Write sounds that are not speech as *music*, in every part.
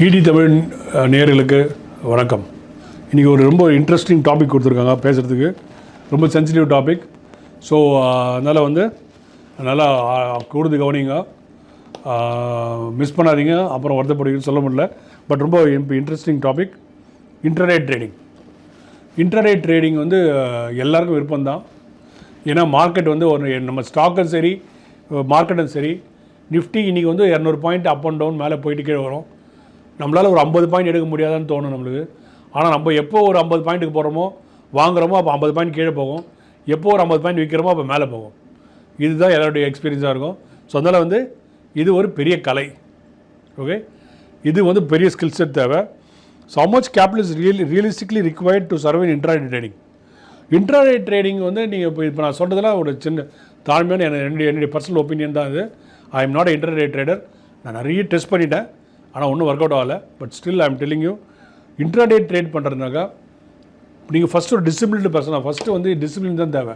DD Tamil நேர்களுக்கு வணக்கம். இன்றைக்கி ஒரு ரொம்ப இன்ட்ரெஸ்டிங் டாபிக் கொடுத்துருக்காங்க பேசுகிறதுக்கு ரொம்ப சென்சிட்டிவ் டாபிக் ஸோ அதனால் வந்து நல்லா கூடுது கவனிங்க. மிஸ் பண்ணாதீங்க. அப்புறம் வருத்தப்படுவீங்கன்னு சொல்ல முடியல. பட் ரொம்ப interesting topic internet trading internet trading வந்து எல்லாருக்கும் விருப்பம்தான். ஏன்னா மார்க்கெட் வந்து ஒரு நம்ம ஸ்டாக்கும் சரி மார்க்கெட்டும் சரி நிஃப்டி இன்றைக்கி வந்து இரநூறு பாயிண்ட் அப் அண்ட் டவுன் மேலே போயிட்டு கீழே வரும். நம்மளால் ஒரு ஐம்பது பாயிண்ட் எடுக்க முடியாதான்னு தோணும் நம்மளுக்கு. ஆனால் நம்ம எப்போ ஒரு ஐம்பது பாயிண்ட்டுக்கு போகிறோமோ வாங்குறோமோ அப்போ ஐம்பது பாயிண்ட் கீழே போகும். எப்போ ஒரு ஐம்பது பாயிண்ட் விற்கிறோமோ அப்போ மேலே போகும். இதுதான் எல்லாருடைய எக்ஸ்பீரியன்ஸாக இருக்கும். ஸோ அதனால் வந்து இது ஒரு பெரிய கலை. ஓகே இது வந்து பெரிய ஸ்கில் செட் தேவை. So much capital is real realistically required to serve in intraday trading intraday trading வந்து நீங்கள் இப்போ இப்போ நான் சொல்கிறதுலாம் ஒரு சின்ன தாழ்மையான என்னுடைய என்னுடைய பர்சனல் ஒப்பீனியன் தான் இது. I am not internet trader நான் நிறைய டெஸ்ட் பண்ணிட்டேன். ஆனால் ஒன்றும் ஒர்க் அவுட் ஆகலை. But still I am telling you intraday trade பண்ணுறதுனாக்கா நீங்கள் ஃபஸ்ட்டு ஒரு டிசிப்ளின்டு பர்சனாக ஃபஸ்ட்டு வந்து டிசிப்ளின் தான் தேவை.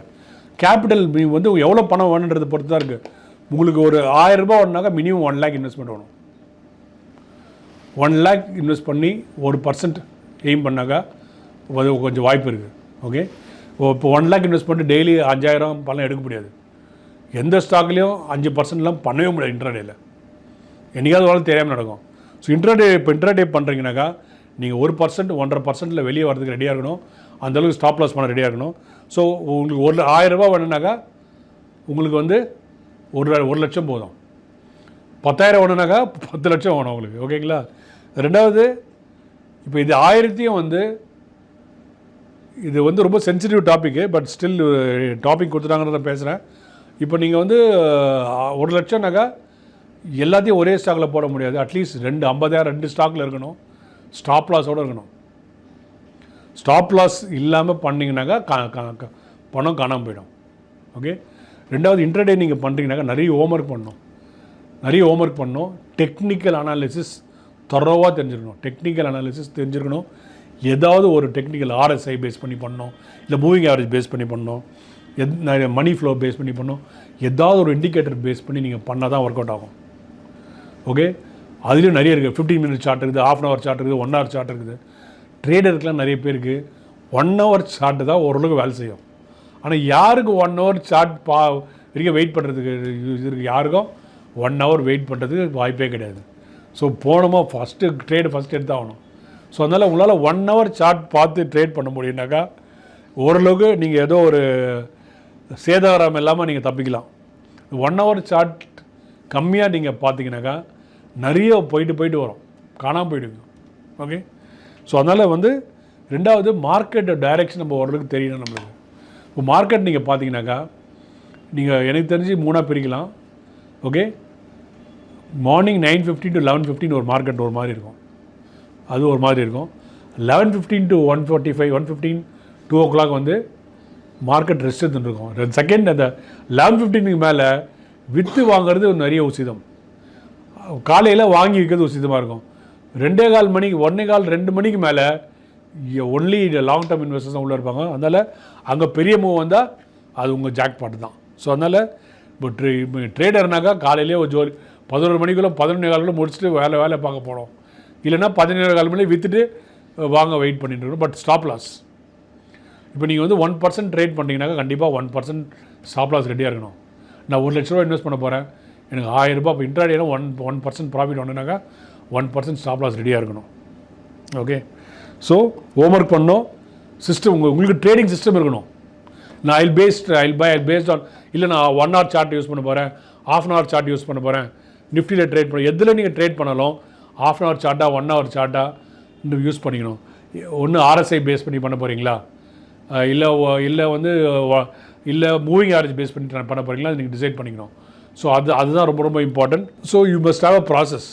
கேபிட்டல் நீங்கள் வந்து எவ்வளோ பணம் வேணுன்றதை பொறுத்து தான் இருக்குது உங்களுக்கு ஒரு ஆயிரரூபா ரூபாய் வேணுனாக்கா மினிமம் ஒன் லேக் இன்வெஸ்ட்மெண்ட் வேணும். ஒன் லேக் இன்வெஸ்ட் பண்ணி ஒரு பர்சன்ட் எய்ம் பண்ணாக்கா அது கொஞ்சம் வாய்ப்பு இருக்குது ஓகே இப்போ ஒன் லேக் இன்வெஸ்ட் பண்ணிட்டு டெய்லி அஞ்சாயிரம் பணம் எடுக்க முடியாது. எந்த ஸ்டாக்லேயும் அஞ்சு பர்சன்ட்லாம் பண்ணவே முடியாது இன்ட்ராடேயில் என்றைக்காவது வாழ்க்கை தெரியாமல் நடக்கும். ஸோ இன்ட்ராடே இப்போ இன்ட்ராடே பண்ணுறீங்கனாக்கா நீங்கள் ஒரு பர்சன்ட் ஒன்றரை பர்சன்ட்டில் வெளியே வரதுக்கு ரெடியாக இருக்கணும். அந்தளவுக்கு ஸ்டாப் லாஸ் பண்ண ரெடியாக இருக்கணும். ஸோ உங்களுக்கு ஒரு ஆயிரரூபா வேணுனாக்கா உங்களுக்கு வந்து ஒரு ஒரு லட்சம் போதும். பத்தாயிரம் வேணுனாக்கா பத்து லட்சம் வேணும் உங்களுக்கு. ஓகேங்களா ரெண்டாவது இப்போ இது ஆயிரத்தையும் வந்து இது வந்து ரொம்ப sensitive topic but still topic கொடுத்துட்டாங்கன்னு நான் பேசுகிறேன் இப்போ நீங்கள் வந்து ஒரு லட்சம்னாக்கா எல்லாத்தையும் ஒரே ஸ்டாக்கில் போட முடியாது. அட்லீஸ்ட் ரெண்டு ஐம்பதாயிரம் ரெண்டு ஸ்டாக்கில் இருக்கணும். ஸ்டாப் லாஸோடு இருக்கணும். ஸ்டாப் லாஸ் இல்லாமல் பண்ணிங்கனாக்கா கா- கா- பணம் காணாமல் போயிடும். ஓகே ரெண்டாவது இன்டர்டே நீங்கள் பண்ணுறீங்கனாக்கா நிறைய ஹோம்ஒர்க் பண்ணணும். நிறைய ஹோம்ஒர்க் பண்ணணும். டெக்னிக்கல் அனாலிசிஸ் தரோவாக தெரிஞ்சிருக்கணும். டெக்னிக்கல் அனாலிசிஸ் தெரிஞ்சிருக்கணும். ஏதாவது ஒரு டெக்னிக்கல் ஆர்எஸ்ஐ பேஸ் பண்ணி பண்ணணும். இல்லை மூவிங் ஆவரேஜ் பேஸ் பண்ணி பண்ணணும். எத் மணி ஃப்ளோ பேஸ் பண்ணி பண்ணணும். ஏதாவது ஒரு இண்டிகேட்டர் பேஸ் பண்ணி நீங்கள் பண்ணால் தான் ஒர்க் அவுட் ஆகும். ஓகே அதுலேயும் நிறைய இருக்குது ஃபிஃப்டீன் மினிட் சார்ட் இருக்குது ஆஃப் அன் ஹவர் சார்ட் இருக்குது ஒன் ஹவர் சார்ட் இருக்குது. ட்ரேடருக்குலாம் நிறைய பேருக்கு ஒன் ஹவர் சார்ட்டு தான் ஓரளவுக்கு வேலை செய்யும். ஆனால் யாருக்கு ஒன் ஹவர் சார்ட் பா வரைக்கும் வெயிட் பண்ணுறதுக்கு இது இருக்குது யாருக்கும்? ஒன் ஹவர் வெயிட் பண்ணுறதுக்கு வாய்ப்பே கிடையாது. ஸோ போனோமா ஃபஸ்ட்டு ட்ரேடு ஃபஸ்ட்டு எடுத்தாகணும் ஸோ அதனால் உங்களால் ஒன் ஹவர் சார்ட் பார்த்து ட்ரேட் பண்ண முடியும்னாக்கா ஓரளவுக்கு நீங்கள் ஏதோ ஒரு சேதாரம் இல்லாமல் நீங்கள் தப்பிக்கலாம். ஒன் ஹவர் சார்ட் கம்மியாக நீங்கள் பார்த்தீங்கன்னாக்கா நிறைய போயிட்டு போயிட்டு வரும். காணாமல் போயிடுங்க ஓகே ஸோ அதனால் வந்து ரெண்டாவது மார்க்கெட் டைரெக்ஷன் நம்ம ஓரளவுக்கு தெரியணும் நம்மளுக்கு. இப்போ மார்க்கெட் நீங்கள் பார்த்தீங்கன்னாக்கா நீங்கள் எனக்கு தெரிஞ்சு மூணாக பிரிக்கலாம். Okay morning nine fifteen to eleven fifteen ஒரு மார்க்கெட் ஒரு மாதிரி இருக்கும். அது ஒரு மாதிரி இருக்கும். Eleven fifteen to one forty five one fifteen two o'clock வந்து மார்க்கெட் ரெஸ்ட் எடுத்துட்டு இருக்கும். செகண்ட் அந்த லெவன் ஃபிஃப்டீனுக்கு மேலே விற்று வாங்குறது ஒரு நிறைய உசிதம் காலையில் வாங்கி விற்கிறது உசிதமாக இருக்கும். ரெண்டே கால் மணிக்கு ஒன்றே கால் ரெண்டு மணிக்கு மேலே ஒன்லி லாங் டேர்ம் இன்வெஸ்டர்ஸ் தான் உள்ளே இருப்பாங்க. அதனால் அங்கே பெரிய மூவ் வந்தால் அது உங்கள் ஜாக் பாட்டு தான். ஸோ அதனால் இப்போ ட்ரே ட்ரேடர்னாக்கா காலையிலே ஒரு ஜோலி பதினோரு மணிக்குள்ளே பதினொன்று காலுக்குள்ள முடிச்சுட்டு வேலை வேலை பார்க்க போனோம் இல்லைன்னா பதினேழு கால் மணி விற்றுட்டு வாங்க வெயிட் பண்ணிட்டு இருக்கணும் பட் ஸ்டாப் லாஸ் இப்போ நீங்கள் வந்து ஒன் பர்சன்ட் ட்ரேட் பண்ணிங்கனாக்கா கண்டிப்பாக ஒன் பர்சன்ட் ஸ்டாப் லாஸ் ரெடியாக இருக்கணும். நான் ஒரு லட்ச ரூபா இன்வெஸ்ட் பண்ண போகிறேன் எனக்கு ஆயிரம் ரூபாய் இப்போ இன்ட்ராடேனா ஒன் ஒன் பர்சன்ட் ப்ராஃபிட் ஒன்றுனாக்கா ஒன் பர்சன்ட் ஸ்டாப் லாஸ் ரெடியாக இருக்கணும். ஓகே ஸோ ஹோம் ஒர்க் பண்ணோம் சிஸ்டம் உங்கள் உங்களுக்கு ட்ரேடிங் சிஸ்டம் இருக்கணும். நான் I'll based I'll buy I'll based on இல்லை நான் ஒன் ஹவர் சார்ட் யூஸ் பண்ண போகிறேன் half an hour chart use பண்ண போகிறேன் நிஃப்டியில் ட்ரேட் பண்ண எதில் நீங்கள் ட்ரேட் பண்ணாலும் ஆஃப் அன் ஹவர் சார்ட்டாக ஒன் ஹவர் சார்ட்டாக இன்னும் யூஸ் பண்ணிக்கணும். ஒன்று ஆர்எஸ்ஐ பேஸ் பண்ணி பண்ண போகிறீங்களா இல்லை இல்லை வந்து இல்லை மூவிங் ஆவரேஜ் பேஸ் பண்ணி பண்ண போகிறீங்களா அது நீங்கள் டிசைட் பண்ணிக்கணும். ஸோ அது அதுதான் ரொம்ப ரொம்ப important so you must have a process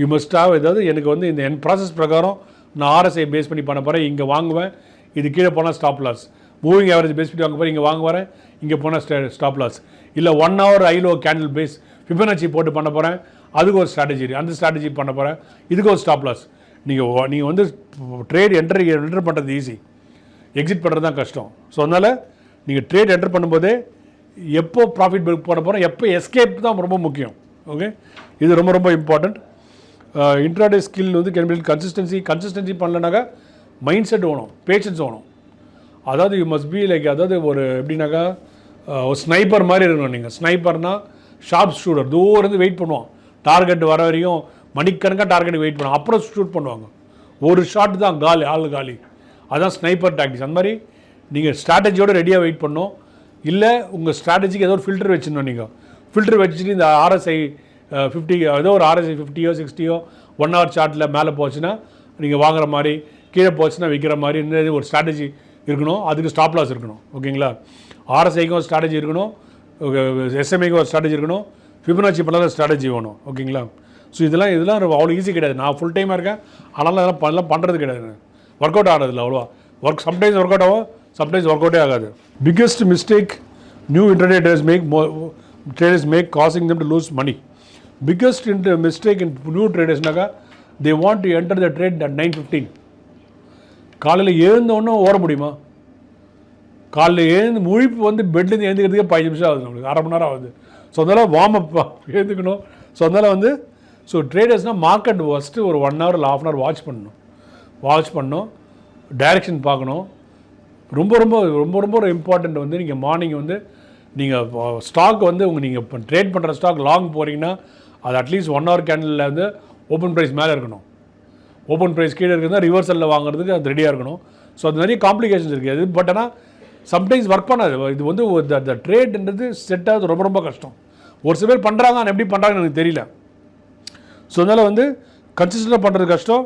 you must have ஏதாவது எனக்கு வந்து இந்த என் ப்ராசஸ் பிரகாரம் நான் ஆர்எஸ்ஐ பேஸ் பண்ணி பண்ண போகிறேன் இங்கே வாங்குவேன். இது கீழே போனால் stop loss moving average base பண்ணி வாங்க போகிறேன் இங்கே வாங்க வரேன். இங்கே போனால் ஸ்டே ஸ்டாப் லாஸ் இல்லை ஒன் ஹவர் ஐலோ கேண்டில் பேஸ் ஃபிபனாச்சி போட்டு பண்ண போகிறேன் அதுக்கு ஒரு ஸ்ட்ராட்டஜி அந்த ஸ்ட்ராட்டஜி பண்ண போகிறேன் இதுக்கு ஒரு ஸ்டாப் லாஸ் நீங்கள் நீங்கள் வந்து ட்ரேட் என்டர் என்டர் பண்ணுறது ஈஸி எக்ஸிட் பண்ணுறது தான் கஷ்டம். ஸோ அதனால் நீங்கள் ட்ரேட் என்டர் பண்ணும்போதே எப்போ ப்ராஃபிட் புக் போட போகிறோம் எப்போ எஸ்கேப் தான் ரொம்ப முக்கியம். ஓகே இது ரொம்ப ரொம்ப இம்பார்ட்டண்ட் இன்ட்ராடே ஸ்கில் வந்து கேன் பில்ட் கன்சிஸ்டன்சி கன்சிஸ்டன்சி பண்ணலனாக்கா மைண்ட் செட் வேணும் பேஷன்ஸ் வேணும் அதாவது யூ மஸ்ட் பி லைக் அதாவது ஒரு எப்படின்னாக்கா ஒரு ஸ்னைப்பர் மாதிரி இருக்கணும் நீங்கள் ஸ்னைப்பர்னால் ஷார்ப் ஷூட்டர் தூரம் இருந்து வெயிட் பண்ணுவான். டார்கெட் வர வரையும் மணிக்கணக்காக டார்கெட் வெயிட் பண்ணுவோம் அப்புறம் ஷூட் பண்ணுவாங்க. ஒரு ஷாட் தான் காலி ஆள் காலி. அதுதான் ஸ்னைப்பர் டாக்டிக்ஸ் அந்த மாதிரி நீங்கள் ஸ்ட்ராட்டஜியோடு ரெடியாக வெயிட் பண்ணோம் இல்லை உங்கள் ஸ்ட்ராட்டஜிக்கு ஏதோ ஒரு ஃபில்டர் வச்சுருந்தோம் நீங்கள் ஃபில்டர் வச்சுட்டு இந்த ஆர்எஸ்ஐ ஃபிஃப்டி ஏதோ ஒரு ஆர்எஸ்ஐ ஃபிஃப்டியோ சிக்ஸ்டியோ ஒன் ஹவர் சார்ட்டில் மேலே போச்சுன்னா நீங்கள் வாங்குற மாதிரி கீழே போச்சுன்னா விற்கிற மாதிரி இந்த ஒரு ஸ்ட்ராட்டஜி இருக்கணும். அதுக்கு ஸ்டாப் லாஸ் இருக்கணும். ஓகேங்களா? ஆர்எஸ்ஐக்கும் ஒரு ஸ்ட்ராட்டஜி இருக்கணும். எஸ்எம்ஐக்கும் ஒரு ஸ்ட்ராட்டஜி இருக்கணும். ஃபிபனாச்சி பண்ணாத ஸ்ட்ராட்டஜி வேணும். ஓகேங்களா? ஸோ இதெல்லாம் இதெல்லாம் அவ்வளோ ஈஸி கிடையாது. நான் ஃபுல் டைமாக இருக்கேன். ஆனாலும் அதெல்லாம் பண்ணலாம் பண்ணுறது கிடையாது. ஒர்க் அவுட் ஆகிறதில்ல அவ்வளோவா. ஒர்க் சம்டைம்ஸ் ஒர்க் அவுட் ஆகும். சம்டைம்ஸ் ஒர்க் அவுட்டே ஆகாது. Biggest mistake new internet traders make traders make causing them to lose money biggest in mistake in new ட்ரேடர்ஸ்னாக்கா they want to enter the trade at nine fifteen காலையில் எழுந்தோன்னே ஓட முடியுமா? காலையில் எழுந்து முழிப்பு வந்து பெட்லேருந்து எழுந்துக்கிறதுக்கே பதினஞ்சு நிமிஷம் ஆகுது நம்மளுக்கு. அரை மணி நேரம் ஆகுது. ஸோ அதனால் வார்ம் அப் எழுந்துக்கணும். ஸோ அதனால் வந்து ஸோ ட்ரேடர்ஸ்னால் மார்க்கெட் ஃபஸ்ட்டு ஒரு ஒன் ஹவர் இல்லை ஆஃப் அன் ஹவர் வாட்ச் பண்ணணும். வாட்ச் பண்ணணும். டைரெக்ஷன் பார்க்கணும். ரொம்ப ரொம்ப ரொம்ப ரொம்ப ஒரு இம்பார்ட்டண்ட் வந்து நீங்கள் மார்னிங் வந்து நீங்கள் ஸ்டாக் வந்து உங்கள் நீங்கள் இப்போ ட்ரேட் பண்ணுற ஸ்டாக் லாங் போகிறீங்கன்னா அது அட்லீஸ்ட் ஒன் ஹவர் கேண்டலில் வந்து ஓப்பன் ப்ரைஸ் மேலே இருக்கணும். ஓப்பன் ப்ரைஸ் கீழே இருக்கிறதா ரிவர்சலில் வாங்குறதுக்கு அது ரெடியாக இருக்கணும். ஸோ அது நிறைய காம்ப்ளிகேஷன்ஸ் இருக்குது அது பட் ஆனால் சம்டைம்ஸ் ஒர்க் பண்ணாது. இது வந்து த ட்ரேட்ன்றது செட் ஆகுது ரொம்ப ரொம்ப கஷ்டம். ஒரு சில பேர் பண்ணுறாங்க ஆனால் எப்படி பண்ணுறாங்கன்னு எனக்கு தெரியல. ஸோ அதனால் வந்து கன்சிஸ்டண்டாக பண்ணுறது கஷ்டம்.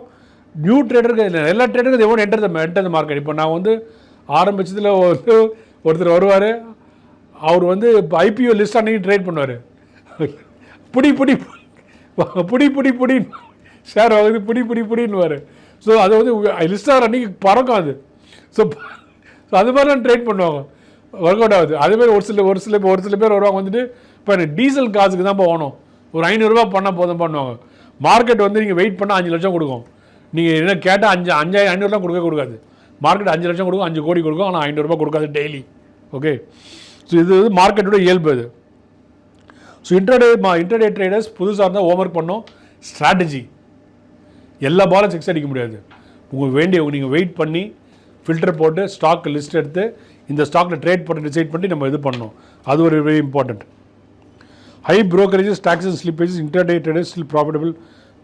நியூ ட்ரேடருக்கு எல்லா ட்ரேடருக்கும் எவ்வளோ enter the enter the market இப்போ நான் வந்து ஆரம்பிச்சதில் வந்து ஒருத்தர் வருவார். அவர் வந்து இப்போ ஐபிஓ லிஸ்ட் அன்னைக்கு ட்ரேட் பண்ணுவார். பிடி பிடி பிடி பிடி புடி ஷேர் ஆகுது பிடி பிடி பிடின்னுவார். ஸோ அது வந்து லிஸ்டார் அன்றைக்கி பறக்கும் அது. ஸோ ஸோ அது மாதிரிலாம் ட்ரேட் பண்ணுவாங்க. ஒர்க் அவுட் ஆகுது. அதே மாதிரி ஒரு சில ஒரு சில ஒரு சில பேர் வருவாங்க வந்துட்டு இப்போ எனக்கு டீசல் காசுக்கு தான் போகணும் ஒரு ஐநூறுரூவா பண்ணால் போதும் பண்ணுவாங்க மார்க்கெட் வந்து நீங்கள் வெயிட் பண்ணால் அஞ்சு லட்சம் கொடுக்கும். நீங்கள் என்ன கேட்டால் அஞ்சு அஞ்சாயிரம் ஐநூறுலாம் கொடுக்க கொடுக்காது. மார்க்கெட் அஞ்சு லட்சம் கொடுக்கும் அஞ்சு கோடி கொடுக்கும் ஆனால் ஐநூறுரூபா கொடுக்காது டெய்லி ஓகே ஸோ இது வந்து மார்க்கெட்டோட இயல்பு இது ஸோ இன்டர்டே மா இன்டர்டே ட்ரேடர்ஸ் புதுசாக இருந்தால் ஹோம்ஒர்க் பண்ணோம் ஸ்ட்ராட்டஜி எல்லா பாலும் சிக்ஸ் அடிக்க முடியாது. உங்களுக்கு வேண்டிய நீங்கள் வெயிட் பண்ணி ஃபில்டர் போட்டு ஸ்டாக் லிஸ்ட் எடுத்து இந்த ஸ்டாக்கில் ட்ரேட் பண்ணி டிசைட் பண்ணி நம்ம இது பண்ணணும். அது ஒரு very important high brokerages taxes slippages intraday traders still profitable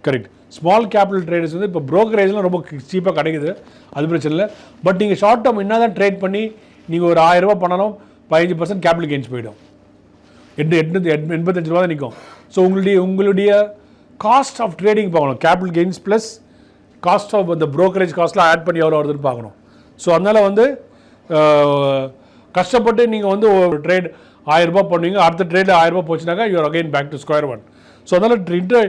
correct small capital traders வந்து இப்போ ப்ரோக்கரேஜ்லாம் ரொம்ப சீப்பாக கிடைக்குது. அது பிரச்சனை இல்லை. பட் நீங்கள் ஷார்ட் டேர்ம் என்ன தான் ட்ரேட் பண்ணி நீங்கள் ஒரு ஆயிரம் ரூபாய் பண்ணாலும் பதினஞ்சு பர்சன்ட் கேபிட்டல் கெயின்ஸ் போயிடும். எட்டு எட்நூத்தி எட் எண்பத்தஞ்சு ரூபா தான் நிற்கும் ஸோ உங்களுடைய உங்களுடைய காஸ்ட் ஆஃப் ட்ரேடிங் பார்க்கணும். Capital gains plus cost of அந்த ப்ரோக்கரேஜ் காஸ்ட்லாம் ஆட் பண்ணி எவ்வளோ வருதுன்னு பார்க்கணும். ஸோ அதனால் வந்து கஷ்டப்பட்டு நீங்கள் வந்து ஒரு ட்ரேட் ஆயிரரூபா பண்ணுவீங்க. அடுத்த ட்ரேடில் ஆயிரரூபா போச்சுனாக்கா you are again back to square one so அதனால் இன்ட்ரெ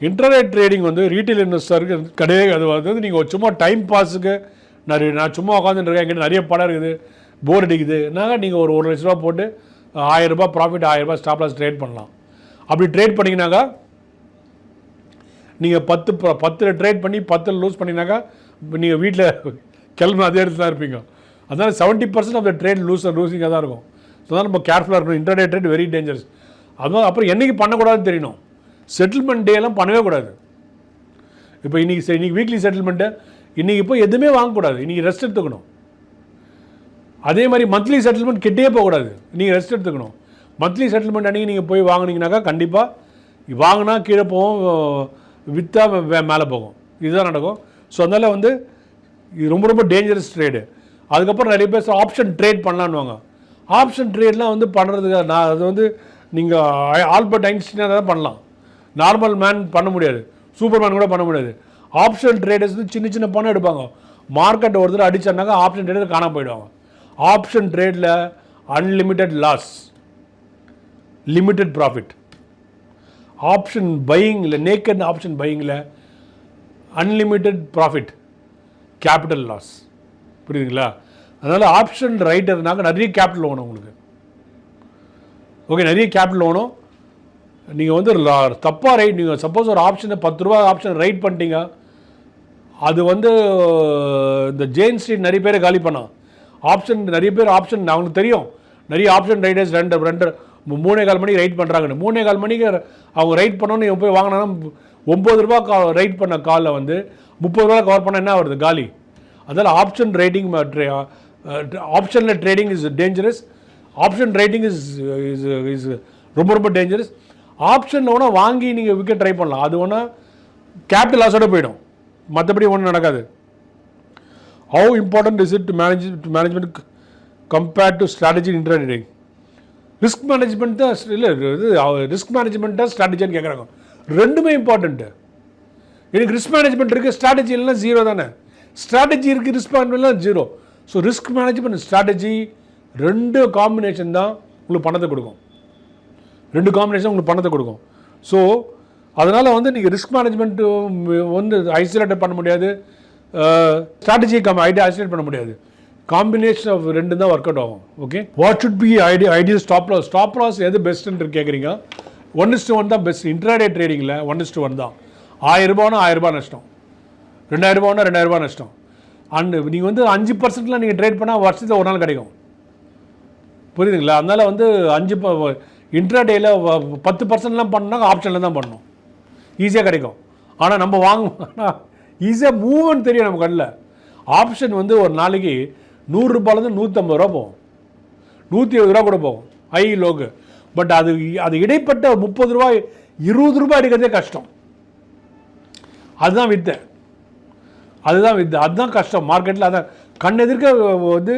இன்டர்நெட் ட்ரேடிங் வந்து ரீட்டைல் இன்வெஸ்டருக்கு கிடையாது. அது வந்து நீங்கள் சும்மா டைம் பாஸுக்கு நிறைய நான் சும்மா உட்காந்துருக்கேன் என்கிட்ட நிறைய படம் இருக்குது போர் அடிக்குது. நாங்கள் நீங்கள் ஒரு ஒரு லட்ச ரூபா போட்டு ஆயிரரூபா ப்ராஃபிட் ஆயிரரூபா ஸ்டாப் லாஸ் ட்ரேட் பண்ணலாம். அப்படி ட்ரேட் பண்ணிங்கனாக்கா நீங்கள் பத்து பத்தில் ட்ரேட் பண்ணி பத்தில் லூஸ் பண்ணிங்கனாக்கா நீங்கள் வீட்டில் கிளம்பு அதே இடத்துல தான் இருப்பீங்க. அதனால் seventy percent of the trade lose லூசிங்காக தான் இருக்கும். ஸோ தான் நம்ம கேர்ஃபுல்லாக இருக்கணும். இன்டர்நெட் ட்ரேட் வெரி டேஞ்சரஸ் அதுவும் அப்புறம் என்றைக்கு பண்ணக்கூடாதுன்னு தெரியணும். செட்டில்மெண்ட் டேலாம் பண்ணவே கூடாது. இப்போ இன்றைக்கி இன்னைக்கு வீக்லி செட்டில்மெண்ட்டு இன்றைக்கி இப்போ எதுவுமே வாங்கக்கூடாது இன்றைக்கி ரெஸ்ட் எடுத்துக்கணும். அதே மாதிரி மந்த்லி செட்டில்மெண்ட் கிட்டே போகக்கூடாது நீங்கள் ரெஸ்ட் எடுத்துக்கணும். மந்த்லி செட்டில்மெண்ட் அன்றைக்கி நீங்கள் போய் வாங்கினீங்கனாக்கா கண்டிப்பாக வாங்கினா கீழே போகும் விற்றா மேலே போகும். இதுதான் நடக்கும். ஸோ அதனால் வந்து இது ரொம்ப ரொம்ப டேஞ்சரஸ் ட்ரேடு அதுக்கப்புறம் நிறைய பேர் ஆப்ஷன் ட்ரேட் பண்ணலான்னுவாங்க. ஆப்ஷன் ட்ரேட்லாம் வந்து பண்ணுறதுக்கு நான் அது வந்து நீங்கள் ஆல்பர்ட் ஐன்ஸ்டீனாக தான் பண்ணலாம். நார்மல் மேன் பண்ண முடியாது. சூப்பர் மேன் கூட பண்ண முடியாது. ஆப்ஷன் ட்ரேடர்ஸ் வந்து சின்ன சின்ன பணம் எடுப்பாங்க. மார்க்கெட் ஒருத்தர் தடவை ஆப்ஷன் ட்ரேடர் காணாமல் போயிடுவாங்க. Option ட்ரேடில் unlimited loss limited profit option பையிங்கில் naked option பையிங்கில் அன்லிமிட்டெட் ப்ராஃபிட் கேபிட்டல் லாஸ் புரியுதுங்களா? அதனால் ஆப்ஷன் ரைட்டர்னாக்க நிறைய கேபிட்டல் வேணும் உங்களுக்கு. ஓகே நிறைய கேபிட்டல் வேணும் நீங்கள் வந்து தப்பாக ரைட் நீங்கள் சப்போஸ் ஒரு ஆப்ஷனை பத்து ரூபா ஆப்ஷன் ரைட் பண்ணிட்டீங்க. அது வந்து இந்த ஜெயின் ஸ்ட்ரீட் நிறைய பேரை காலி பண்ணான் ஆப்ஷன் நிறைய பேர் ஆப்ஷன் அவங்களுக்கு தெரியும். நிறைய ஆப்ஷன் ரைடர்ஸ் ரெண்டு ரெண்டு மூணே கால் மணிக்கு ரைட் பண்ணுறாங்கன்னு மூணே கால் மணிக்கு அவங்க ரைட் பண்ணோன்னு இவன் போய் வாங்கினா ஒம்பது ரூபா கா ரைட் பண்ண காலில் வந்து முப்பது ரூபா கவர் பண்ணால் என்ன வருது காலி. அதனால் ஆப்ஷன் ரைட்டிங் ஆப்ஷனில் trading is dangerous option writing is is is ரொம்ப ரொம்ப டேஞ்சரஸ் ஆப்ஷன் வேணால் வாங்கி நீங்கள் விக்கெட் ட்ரை பண்ணலாம். அது வேணால் கேபிட்டல் லாஸோட போயிடும். மற்றபடி ஒன்றும் நடக்காது. How important is it to manage to management compared to strategy இன்டர்நெட்டிங் risk management தான் இல்லை இது ரிஸ்க் மேனேஜ்மெண்ட்டாக ஸ்ட்ராட்டஜின்னு கேட்குறாங்க ரெண்டுமே இம்பார்ட்டண்ட்டு எனக்கு ரிஸ்க் மேனேஜ்மெண்ட் இருக்குது ஸ்ட்ராட்டஜி இல்லைனா ஜீரோ தானே. ஸ்ட்ராட்டஜி இருக்குது risk மேனேஜ்மெண்ட்லாம் zero so risk management strategy ரெண்டு காம்பினேஷன் தான் உங்களுக்கு பணத்தை கொடுக்கும். ரெண்டு காம்பினேஷன் உங்களுக்கு பணத்தை கொடுக்கும். ஸோ அதனால் வந்து நீங்கள் ரிஸ்க் மேனேஜ்மெண்ட்டு வந்து ஐசோலேட்டட் பண்ண முடியாது. ஸ்ட்ராட்டஜி கம் ஐடியா ஐசோலேட் பண்ண முடியாது. காம்பினேஷன் ஆஃப் ரெண்டு தான் ஒர்க் அவுட் ஆகும். Okay what should be idea idea stop loss stop loss எது பெஸ்ட்டுன்னு கேட்குறீங்க ஒன் இஸ்ட் ஒன் தான் பெஸ்ட் இன்ட்ராடே ட்ரேடிங்கில் ஒன் இஸ்ட் ஒன் தான். ஆயிரம் ரூபானா ஆயிரம் ரூபாய் நஷ்டம். ரெண்டாயிரம் ரூபானா ரெண்டாயிரம் ரூபாய் நஷ்டம். அண்ட் நீங்கள் வந்து அஞ்சு பர்சன்ட்லாம் நீங்கள் ட்ரேட் பண்ணால் வருஷத்தில் ஒரு நாள் கிடைக்கும். புரியுதுங்களா? அதனால் வந்து அஞ்சு இன்ட்ராடேயில் பத்து பர்சன்ட்லாம் பண்ணால் ஆப்ஷனில் தான் பண்ணணும் ஈஸியாக கிடைக்கும். ஆனால் நம்ம வாங்க ஈஸியாக மூவ்னு தெரியும் நம்ம கண்ணில். ஆப்ஷன் வந்து ஒரு நாளைக்கு நூறுரூபாலேருந்து நூற்றம்பது ரூபா போகும். நூற்றி இருபது ரூபா கூட போகும். ஹை லோக்கு பட் அது அது இடைப்பட்ட முப்பது ரூபாய் இருபது ரூபாய் எடுக்கிறதே கஷ்டம். அதுதான் வித்தை. அதுதான் வித்து. அதுதான் கஷ்டம். மார்க்கெட்டில் அதான். கண் எதிர்க்க வந்து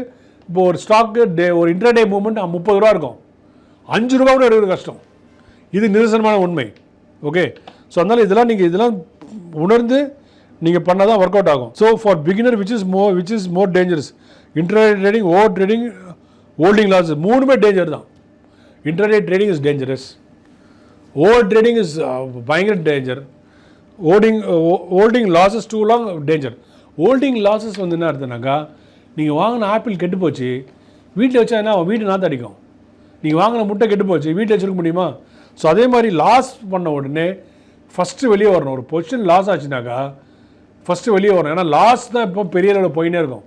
இப்போ ஒரு ஸ்டாக்கு டே ஒரு இன்டர்டே மூமெண்ட் முப்பது ரூபா இருக்கும். அஞ்சு ரூபா கூட எடுக்கிறது கஷ்டம். இது நிதர்சனமான உண்மை. ஓகே ஸோ அதனால் இதெல்லாம் நீங்கள் இதெல்லாம் உணர்ந்து நீங்கள் பண்ணால் தான் ஒர்க் அவுட் ஆகும். So for beginner which is மோ which is more dangerous internet trading over trading holding loss மூணுமே டேஞ்சர் தான். Internet trading is dangerous over trading is பயங்கர danger holding holding losses too long danger holding losses வந்து என்ன அர்த்தம்னாக்கா நீங்கள் வாங்கின apple கெட்டு போச்சு வீட்டில் வச்சா என்ன வீட்டு நாற்று அடிக்கும். நீங்கள் வாங்கின முட்டை கெட்டு போச்சு வீட்டில் வச்சுருக்க முடியுமா? ஸோ அதே மாதிரி லாஸ் பண்ண உடனே ஃபஸ்ட்டு வெளியே வரணும். ஒரு பொசிஷன் லாஸ் ஆச்சுனாக்கா ஃபஸ்ட்டு வெளியே வரணும். ஏன்னா லாஸ் தான் இப்போ பெரிய அளவில் போயினே இருக்கும்.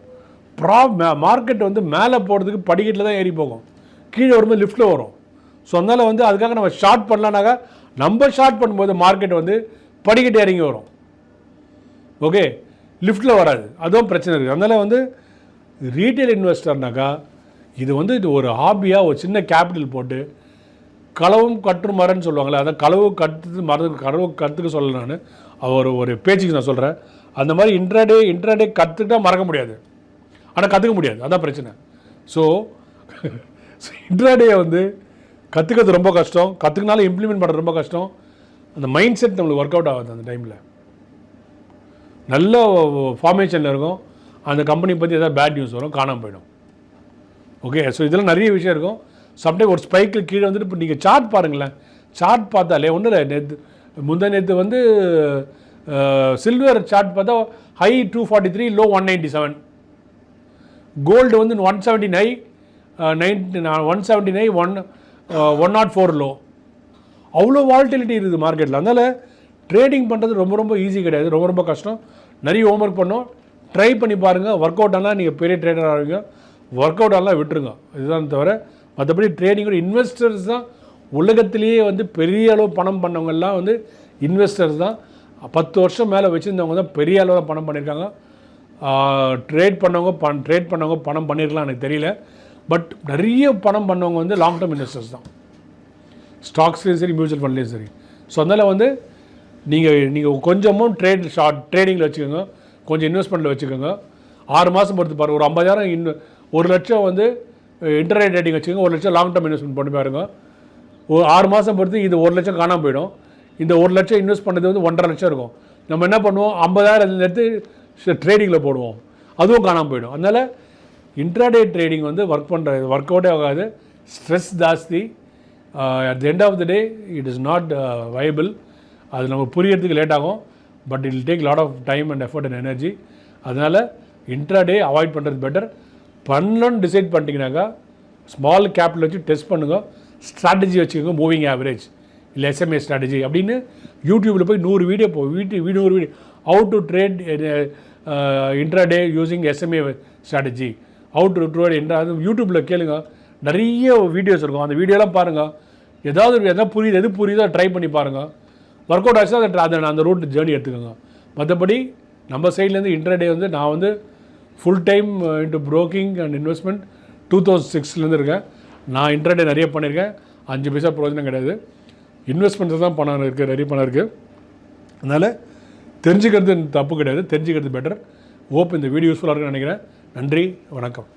ப்ரா மார்க்கெட் வந்து மேலே போகிறதுக்கு படிக்கட்டில் தான் ஏறி போகும். கீழே வரும்போது லிஃப்ட்டில் வரும். ஸோ அதனால் வந்து அதுக்காக நம்ம ஷார்ட் பண்ணலான்னாக்கா நம்ம ஷார்ட் பண்ணும்போது மார்க்கெட் வந்து படிக்கட்டு இறங்கி வரும். ஓகே லிஃப்ட்டில் வராது. அதுவும் பிரச்சனை இருக்குது அதனால் வந்து ரீட்டைல் இன்வெஸ்டர்னாக்கா இது வந்து இது ஒரு ஹாபியாக ஒரு சின்ன கேபிட்டல் போட்டு களவும் கற்று மரன்னு சொல்லுவாங்களே அதான் களவு கற்று மரம் களவு கற்றுக்க சொல்ல நான். ஒரு ஒரு பேச்சுக்கு நான் சொல்கிறேன் அந்த மாதிரி இன்ட்ராடே இன்ட்ராடே கற்றுக்கிட்டா மறக்க முடியாது. ஆனால் கற்றுக்க முடியாது. அதான் பிரச்சனை. ஸோ இன்ட்ராடே *laughs* வந்து கற்றுக்கிறது ரொம்ப கஷ்டம். கற்றுக்கினாலும் இம்ப்ளிமெண்ட் பண்ணுறது ரொம்ப கஷ்டம். அந்த மைண்ட் செட் நம்மளுக்கு ஒர்க் அவுட் ஆகுது அந்த டைமில் நல்ல ஃபார்மேஷனில் இருக்கும். அந்த கம்பெனி பற்றி எதாவது பேட் நியூஸ் வரும் காணாமல் போயிடும். ஓகே ஸோ இதெல்லாம் நிறைய விஷயம் இருக்கும். சம்டைம் ஒரு ஸ்பைக்கில் கீழே வந்துட்டு இப்போ நீங்கள் சார்ட் பாருங்களேன். சார்ட் பார்த்தாலே ஒன்றும் இல்லை நேற்று முந்தா நேற்று வந்து சில்வர் சார்ட் பார்த்தா high two forty three low one ninety seven gold வந்து one seventy nine ninety one seventy nine one one nought four low அவ்வளோ வால்டிலிட்டி இருக்குது மார்க்கெட்டில் அதனால் ட்ரேடிங் பண்ணுறது ரொம்ப ரொம்ப ஈஸி கிடையாது. ரொம்ப ரொம்ப கஷ்டம். நிறைய ஹோம்ஒர்க் பண்ணோம். ட்ரை பண்ணி பாருங்கள் ஒர்க் அவுட் ஆனால் நீங்கள் பெரிய ட்ரேடர் ஆகுங்க ஒர்க் அவுட் விட்டுருங்க. இதுதான் தவிர மற்றபடி ட்ரேடிங்கோட இன்வெஸ்டர்ஸ் தான் உலகத்திலேயே வந்து பெரிய அளவு பணம் பண்ணவங்கெல்லாம் வந்து இன்வெஸ்டர்ஸ் தான். பத்து வருஷம் மேலே வச்சுருந்தவங்க தான் பெரிய அளவில் பணம் பண்ணியிருக்காங்க ட்ரேட் பண்ணவங்க பண் ட்ரேட் பண்ணவங்க பணம் பண்ணியிருக்கலாம் எனக்கு தெரியல. பட் நிறைய பணம் பண்ணவங்க வந்து லாங் டேர்ம் இன்வெஸ்டர்ஸ் தான். ஸ்டாக்ஸ்லேயும் சரி மியூச்சுவல் ஃபண்ட்லேயும் சரி. ஸோ அதனால் வந்து நீங்கள் நீங்கள் கொஞ்சமும் ட்ரேட் ஷார்ட் ட்ரேடிங்கில் வச்சுக்கோங்க. கொஞ்சம் இன்வெஸ்ட்மெண்ட்டில் வச்சுக்கோங்க. ஆறு மாதம் பொறுத்து பாருங்கள் ஒரு ஐம்பதாயிரம் இன் ஒரு லட்சம் வந்து இன்டர்நெட் ரேட்டிங் வச்சுக்கோங்க ஒரு லட்சம் லாங் டேர்ம் இன்வெஸ்ட்மெண்ட் பண்ணி பாருங்க. ஒரு ஆறு மாதம் பொறுத்து இது ஒரு லட்சம் காணாமல் போயிடும். இந்த ஒரு லட்சம் இன்வெஸ்ட் பண்ணது வந்து ஒன்றரை லட்சம் இருக்கும். நம்ம என்ன பண்ணுவோம்? ஐம்பதாயிரம் எடுத்து ட்ரேடிங்கில் போடுவோம். அதுவும் காணாமல் போயிடும். அதனால் இன்ட்ராடே ட்ரேடிங் வந்து ஒர்க் பண்ணுறது ஒர்க் அவுட்டே ஆகாது. ஸ்ட்ரெஸ் ஜாஸ்தி. At the end of the day it is not viable அது நம்ம புரியறதுக்கு லேட் ஆகும். But it take lot of time and effort and energy அதனால் இன்ட்ராடே அவாய்ட் பண்ணுறது பெட்டர் பண்ணணும்னு டிசைட் பண்ணிட்டீங்கன்னாக்கா ஸ்மால் கேபிட்டல் வச்சு டெஸ்ட் பண்ணுங்கள் ஸ்ட்ராட்டஜி வச்சுக்கோங்க மூவிங் ஆவரேஜ் இல்லை எஸ்எம்ஏ ஸ்ட்ராட்டஜி அப்படின்னு யூடியூப்பில் போய் நூறு வீடியோ போ வீட்டு நூறு video how to trade intraday using SMA strategy out to trade intra அது யூடியூப்பில் கேளுங்க. நிறைய வீடியோஸ் இருக்கும். அந்த வீடியோலாம் பாருங்கள் ஏதாவது எதாவது புரியுது எது புரியுதோ ட்ரை பண்ணி பாருங்கள் ஒர்க் அவுட் ஆச்சுன்னா அதை அதை அந்த ரூட் ஜேர்னி எடுத்துக்கோங்க. மற்றபடி நம்ம சைட்லேருந்து இன்டர்டே வந்து நான் வந்து full time into broking and investment two thousand சிக்ஸ்லேருந்து இருக்கேன். நான் இன்டர்டே நிறைய பண்ணியிருக்கேன். அஞ்சு பைசா பிரயோஜனம் கிடையாது. இன்வெஸ்ட்மெண்ட்ஸ் தான் பணம் இருக்குது நிறைய பணம் இருக்குது அதனால் தெரிஞ்சுக்கிறது தப்பு கிடையாது. தெரிஞ்சுக்கிறது பெட்டர் ஓப் இந்த வீடியோ யூஸ்ஃபுல்லாக இருக்குன்னு நினைக்கிறேன். நன்றி வணக்கம்.